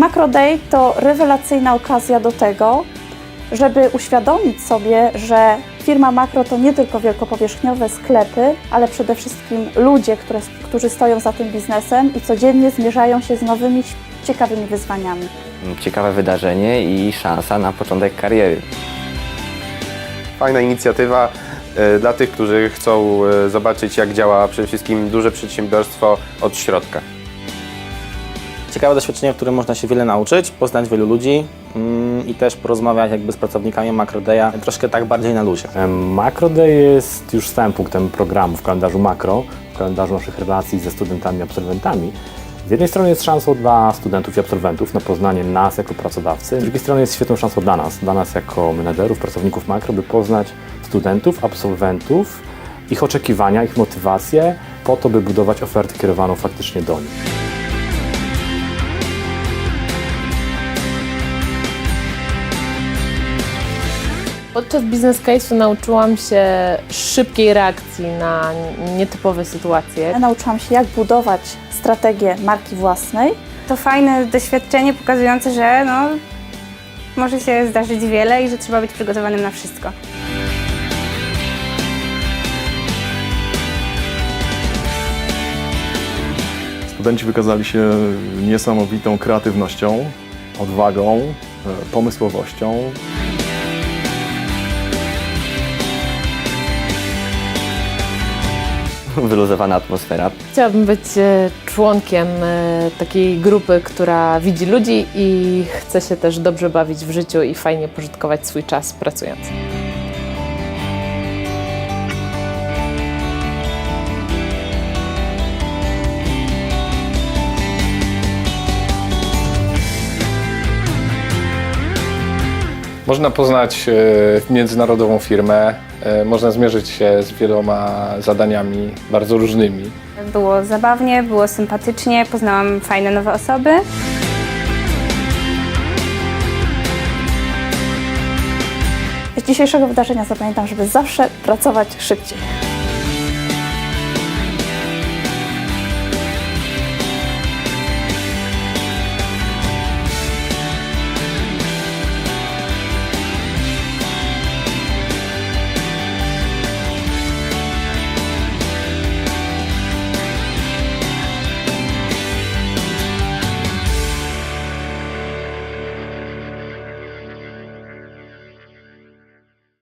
Macro Day to rewelacyjna okazja do tego, żeby uświadomić sobie, że firma Makro to nie tylko wielkopowierzchniowe sklepy, ale przede wszystkim ludzie, które, którzy stoją za tym biznesem i codziennie zmierzają się z nowymi, ciekawymi wyzwaniami. Ciekawe wydarzenie i szansa na początek kariery. Fajna inicjatywa e, dla tych, którzy chcą e, zobaczyć, jak działa przede wszystkim duże przedsiębiorstwo od środka. Ciekawe doświadczenie, w którym można się wiele nauczyć, poznać wielu ludzi mm, i też porozmawiać jakby z pracownikami Macrodeya troszkę tak bardziej na luzie. MacroDay jest już stałym punktem programu w kalendarzu makro, w kalendarzu naszych relacji ze studentami i absolwentami. Z jednej strony jest szansą dla studentów i absolwentów na poznanie nas jako pracodawcy, z drugiej strony jest świetną szansą dla nas, dla nas jako menedżerów, pracowników makro, by poznać studentów, absolwentów, ich oczekiwania, ich motywacje, po to, by budować ofertę kierowaną faktycznie do nich. Podczas biznes case'u nauczyłam się szybkiej reakcji na nietypowe sytuacje. Ja nauczyłam się, jak budować strategię marki własnej. To fajne doświadczenie pokazujące, że no, może się zdarzyć wiele i że trzeba być przygotowanym na wszystko. Studenci wykazali się niesamowitą kreatywnością, odwagą, e, pomysłowością. Wyluzowana atmosfera. Chciałabym być e, członkiem e, takiej grupy, która widzi ludzi i chce się też dobrze bawić w życiu i fajnie pożytkować swój czas pracując. Można poznać e, międzynarodową firmę, e, można zmierzyć się z wieloma zadaniami bardzo różnymi. Było zabawnie, było sympatycznie, poznałam fajne nowe osoby. Z dzisiejszego wydarzenia zapamiętam, żeby zawsze pracować szybciej.